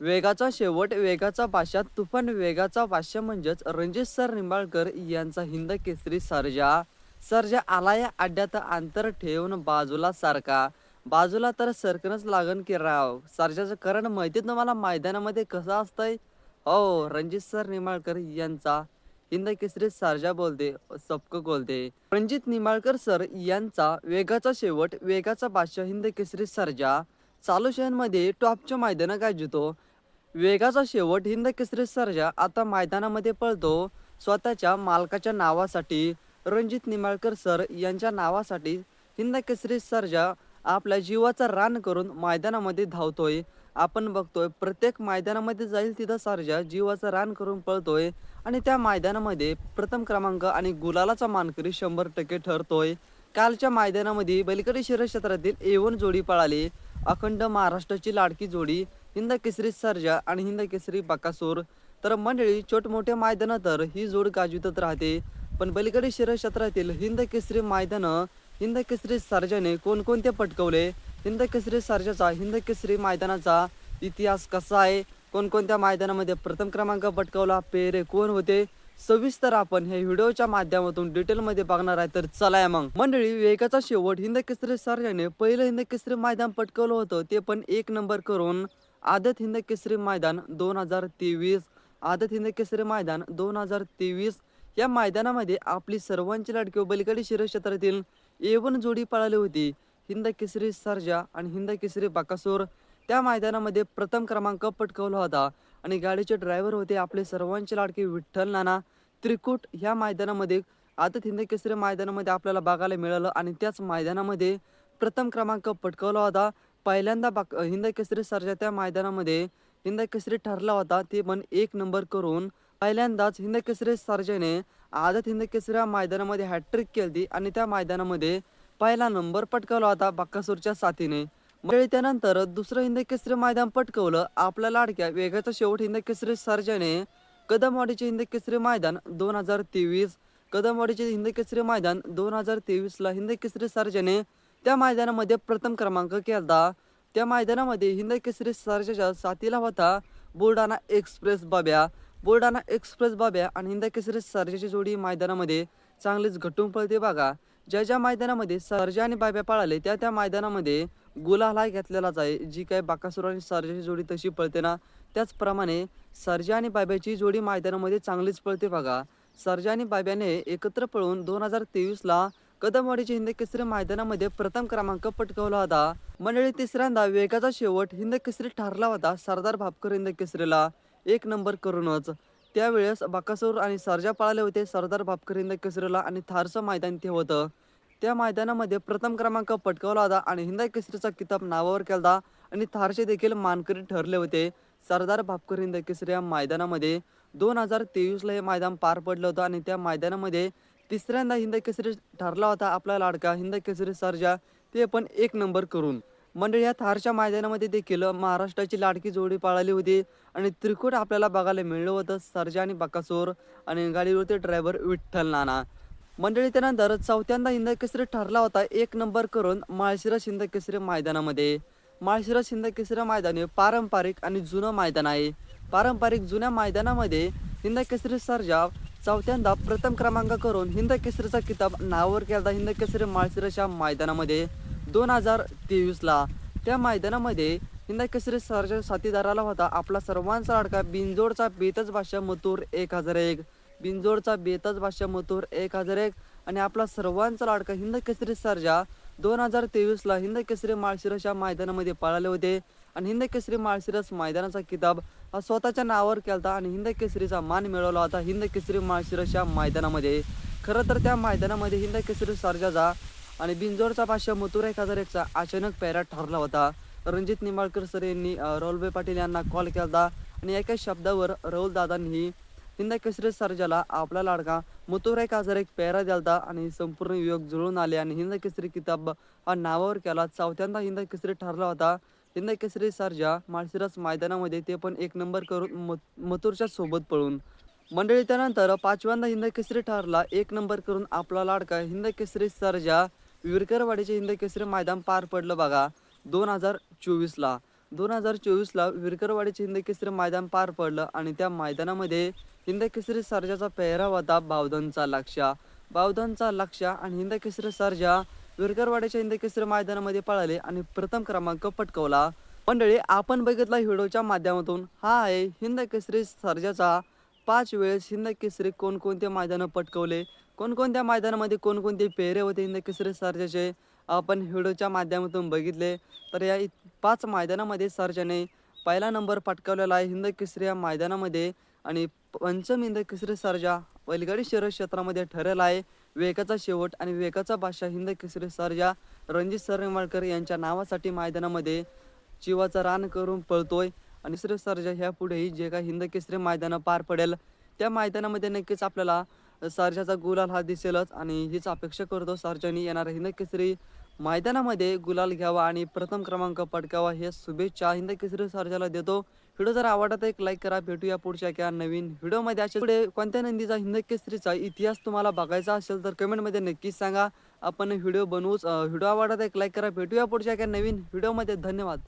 वेगाचा शेवट वेगाचा पाशा तुफान वेगाचा भाष्य म्हणजेच रणजित सर निंबाळकर यांचा हिंद केसरी सर्जा. सर्जा आला अड्ड्यात अंतर ठेवून बाजूला सारखा. बाजूला तर सरकनच लागन की राव. सर्जाचं कारण माहिती तुम्हाला? मैदानामध्ये कसं असतंय? हो रणजित सर निंबाळकर यांचा हिंद केसरी सर्जा बोलते सपक बोलते. रणजित निंबाळकर सर यांचा वेगाचा शेवट वेगाचा भाष्य हिंद केसरी सर्जा. चालू शहरांमध्ये टॉपच्या मैदानं गाजवतो वेगाचा शेवट हिंद केसरी सर्जा आता मैदानामध्ये पळतो. स्वतःच्या मालकाच्या नावासाठी रणजित निंबाळकर सर यांच्या नावासाठी हिंद केसरी सर्जा आपल्या जीवाचा रान करून मैदानामध्ये धावतोय. आपण बघतोय प्रत्येक मैदानामध्ये जाईल तिथं सर्जा जीवाचं रान करून पळतोय आणि त्या मैदानामध्ये प्रथम क्रमांक आणि गुलालाचा मानकरी शंभर टक्के ठरतोय. कालच्या मैदानामध्ये बलकडी शिरस क्षेत्रातील एवन जोडी पळाली. अखंड महाराष्ट्राची लाडकी जोडी हिंद केसरी सर्जा आणि हिंद केसरी बकासूर. तर मंडळी छोटमोठ्या मैदानात तर ही जोड गाजवितच राहते. पण बलीकडे शिरस क्षेत्रातील हिंद केसरी मैदानं हिंद केसरी सर्जाने कोणकोणते पटकवले? हिंद केसरी सर्जाचा हिंद केसरी मैदानाचा इतिहास कसा आहे? कोणकोणत्या मैदानामध्ये प्रथम क्रमांक पटकवला? पेरे कोण होते? सविस्तर आपण हे व्हिडिओच्या माध्यमातून डिटेलमध्ये बघणार आहे. तर चला या मग. मंडळी वेगाचा शेवट हिंद केसरी सर्जाने पहिलं हिंद केसरी मैदान पटकवलं होतं. ते पण एक नंबर करून आदत हिंद केसरी मैदान दोन हजार तेवीस आदत हिंद केसरी मैदान दोन हजार तेवीस. या मैदानामध्ये आपली सर्वांची लाडकी बलिकडे शिरक्षेत्रातील एवन जोडी पळाली होती. हिंद केसरी सरजा आणि हिंद केसरी बाकासूर त्या मैदानामध्ये प्रथम क्रमांक पटकवला होता आणि गाडीचे ड्रायव्हर होते आपले सर्वांचे लाडके विठ्ठल नाना. त्रिकूट ह्या मैदानामध्ये आता हिंद केसरी मैदानामध्ये आपल्याला बघायला मिळालं आणि त्याच मैदानामध्ये प्रथम क्रमांक पटकवला होता. पहिल्यांदा बाक हिंद केसरी सरच्या त्या मैदानामध्ये हिंद केसरी ठरला होता ते पण एक नंबर करून पहिल्यांदाच हिंद केसरी सरजेने आदत हिंद केसरी या मैदानामध्ये हॅट्रिक केली आणि त्या मैदानामध्ये पहिला नंबर पटकावला होता बक्कासूरच्या साथीने. म्हणजे त्यानंतर दुसरं हिंद केसरी मैदान पटकवलं आपल्या लाडक्या वेगाचा शेवट हिंद केसरी सरजेने कदमवाडीचे हिंद केसरी मैदान दोन हजार तेवीस कदमवाडीचे हिंद केसरी मैदान दोन हजार तेवीसला हिंद केसरी सरजेने त्या मैदानामध्ये प्रथम क्रमांक केला त्या मैदानामध्ये हिंद केसरी सरच्या साथीला होता बुलढाणा एक्सप्रेस बाब्या. बुलढाणा एक्सप्रेस बाब्या आणि हिंद केसरी सर्जाची जोडी मैदानामध्ये चांगलीच घटून पळते बघा. ज्या ज्या मैदानामध्ये सरजा आणि बाब्या पळाले त्या त्या मैदानामध्ये गुलाला घेतलेलाच आहे. जी काय बाकासुर आणि सरजाची जोडी तशी पळते ना त्याचप्रमाणे सरजा आणि बाब्याची जोडी मैदानामध्ये चांगलीच पळते बघा. सरजा आणि बाब्याने एकत्र पळून दोन हजार तेवीसला कदमवाडीच्या हिंद केसरी मैदानामध्ये प्रथम क्रमांक पटकावला होता. मंडळी तिसऱ्यांदा वेगाचा शेवट हिंद केसरी ठरला होता सरदार भापकर हिंद केसरीला एक नंबर करूनच. त्यावेळेस बाकासूर आणि सरजा पळाले होते सरदार भापकर हिंद केसरीला आणि थारचं मैदान ते होतं. त्या मैदानामध्ये प्रथम क्रमांक पटकावला होता आणि हिंद केसरीचा किताब नावावर केला आणि थारचे देखील मानकरी ठरले होते. सरदार भापकर हिंद केसरी या मैदानामध्ये दोन हजार तेवीसला हे मैदान पार पडलं होतं आणि त्या मैदानामध्ये तिसऱ्यांदा हिंद केसरी ठरला होता आपला लाडका हिंद केसरी सर्जा ते पण एक नंबर करून. मंडळी या थारच्या मैदानामध्ये देखील महाराष्ट्राची लाडकी जोडी पाळली होती आणि त्रिकोट आपल्याला बघायला मिळलं होतं सर्जा आणि बकासूर आणि गाडीवरती ड्रायव्हर विठ्ठल नाना. मंडळी त्यानंतर चौथ्यांदा हिंद केसरी ठरला होता एक नंबर करून माळशिरस हिंद केसरी मैदानामध्ये. माळशिरस हिंद केसरी मैदान हे पारंपरिक आणि जुनं मैदान आहे. पारंपरिक जुन्या मैदानामध्ये हिंद केसरी सर्जा चौथ्यांदा प्रथम क्रमांक करून हिंद केसरीचा किताब नावावर केला हिंद केसरी माळशिरसच्या मैदानामध्ये. दोन हजार तेवीसला त्या मैदानामध्ये हिंद केसरी सरच्या साथीदाराला होता आपला सर्वांचा लाडका बिंजोडचा बेतज भाषा मथुर एक हजार एक. बिंजोडचा बेतज भाषा मथुर एक हजार एक आणि आपला सर्वांचा लाडका हिंद केसरी सर्जा दोन हजार तेवीसला हिंद केसरी माळशिरस या मैदानामध्ये पळाले होते. आणि हिंद केसरी माळशिरस मैदानाचा किताब हा स्वतःच्या नावावर केला आणि हिंद केसरीचा मान मिळवला होता. हिंद केसरी माळशिरस या मैदानामध्ये. खरं तर त्या मैदानामध्ये हिंद केसरी सर्जाचा आणि बिंजोरचा भाष्य मथुरा एक हजार एकचा अचानक पॅरा ठरला होता. रणजित निंबाळकर सर यांनी राहुलभाई पाटील यांना कॉल केला आणि एका शब्दावर राहुल दादांनी हिंद केसरी सर्जाला आपला लाडका मथुर एक हजार एक पॅरा द्यालता आणि संपूर्ण योग जुळून आले आणि हिंद केसरी किताब हा नावावर केला. चौथ्यांदा हिंद केसरी ठरला होता. यंदा केसरी सर्जा माळशिरस मैदानामध्ये ते पण एक नंबर करून मथुरच्या सोबत पळून. मंडळी त्यानंतर पाचव्यांदा हिंद केसरी ठरला एक नंबर करून आपला लाडका हिंद केसरी सर्जा विरकरवाडीचे हिंद केसरी मैदान पार पडलं बघा दोन हजार चोवीसला. दोन हजार चोवीसला विरकरवाडीचे हिंद केसरी मैदान पार पडलं आणि त्या मैदानामध्ये हिंद केसरी सर्जाचा पेहराव होता बावधनचा लक्ष्या. बावधनचा लक्ष्या आणि हिंद केसरी सरजा विरकरवाड्याच्या इंदकेसर मैदानामध्ये पळाले आणि प्रथम क्रमांक पटकवला. मंडळी आपण बघितला व्हिडिओच्या माध्यमातून हा आहे हिंद केसरी सर्जाचा. पाच वेळेस हिंद केसरी कोणकोणते मैदानं पटकवले? कोणकोणत्या मैदानामध्ये कोणकोणते पेहरे होते हिंद केसरी सर्जाचे? आपण व्हिडिओच्या माध्यमातून बघितले. तर या पाच मैदानामध्ये सर्जाने पहिला नंबर पटकावलेला आहे हिंद केसरी या मैदानामध्ये. आणि पंचम हिंद केसरी सर्जा बैलगाडी शहर क्षेत्रामध्ये ठरलेला आहे. विवेकाचा शेवट आणि विवेकाचा बादशाह हिंद केसरी सर्जा रणजित सरनिमाळकर यांच्या नावासाठी मैदानामध्ये जीवाचा रान करून पळतोय. आणि श्री सर्जा ह्या पुढेही जे काही हिंद केसरी मैदानं पार पडेल त्या मैदानामध्ये नक्कीच आपल्याला सर्जाचा गुलाल हा दिसेलच. आणि हीच अपेक्षा करतो सर्जानी येणाऱ्या हिंद केसरी मैदानामध्ये गुलाल घ्यावा आणि प्रथम क्रमांक पटकावा हे शुभेच्छा हिंद केसरी सर्जाला देतो. व्हिडिओ जर आवडत एक लाईक करा भेटूया पुढच्या किंवा नवीन व्हिडिओमध्ये. अशा पुढे कोणत्या नंदीचा हिंद केसरीचा इतिहास तुम्हाला बघायचा असेल तर कमेंटमध्ये नक्कीच सांगा. आपण व्हिडिओ बनवूच व्हिडिओ आवडत एक लाईक करा भेटूया पुढच्या किंवा नवीन व्हिडिओमध्ये. धन्यवाद.